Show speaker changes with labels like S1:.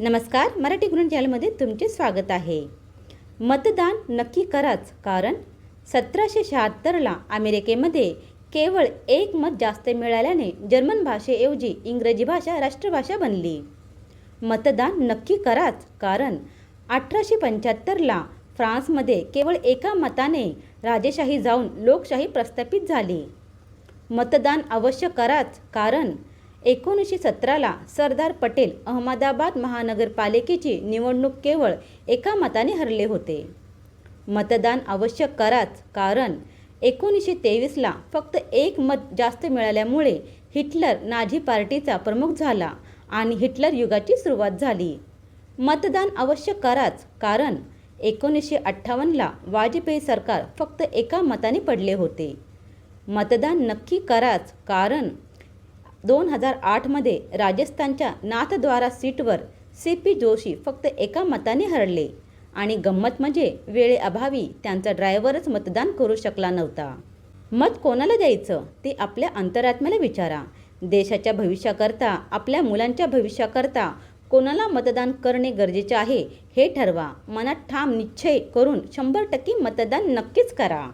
S1: नमस्कार मराठी गुण चॅनलमध्ये तुमचे स्वागत आहे. मतदान नक्की कराच कारण सतराशे शहात्तरला अमेरिकेमध्ये केवळ एक मत जास्त मिळाल्याने जर्मन भाषेऐवजी इंग्रजी भाषा राष्ट्रभाषा बनली. मतदान नक्की कराच कारण अठराशे पंच्याहत्तरला फ्रान्समध्ये केवळ एका मताने राजेशाही जाऊन लोकशाही प्रस्थापित झाली. मतदान अवश्य कराच कारण एकोणीसशे सतराला सरदार पटेल अहमदाबाद महानगरपालिकेची निवडणूक केवळ एका मताने हरले होते. मतदान आवश्यक कराच कारण एकोणीसशे तेवीसला फक्त एक मत जास्त मिळाल्यामुळे हिटलर नाझी पार्टीचा प्रमुख झाला आणि हिटलर युगाची सुरुवात झाली. मतदान आवश्यक कराच कारण एकोणीसशे अठ्ठावन्नला वाजपेयी सरकार फक्त एका मताने पडले होते. मतदान नक्की कराच कारण दोन हजार आठमध्ये राजस्थानच्या नाथद्वारा सीटवर सी पी जोशी फक्त एका मताने हरले आणि गंमत म्हणजे वेळेअभावी त्यांचा ड्रायव्हरच मतदान करू शकला नव्हता. मत कोणाला द्यायचं? ते आपल्या अंतरात्म्याला विचारा. देशाच्या भविष्याकरता आपल्या मुलांच्या भविष्याकरता कोणाला मतदान करणे गरजेचे आहे हे ठरवा. मनात ठाम निश्चय करून शंभर टक्के मतदान नक्कीच करा.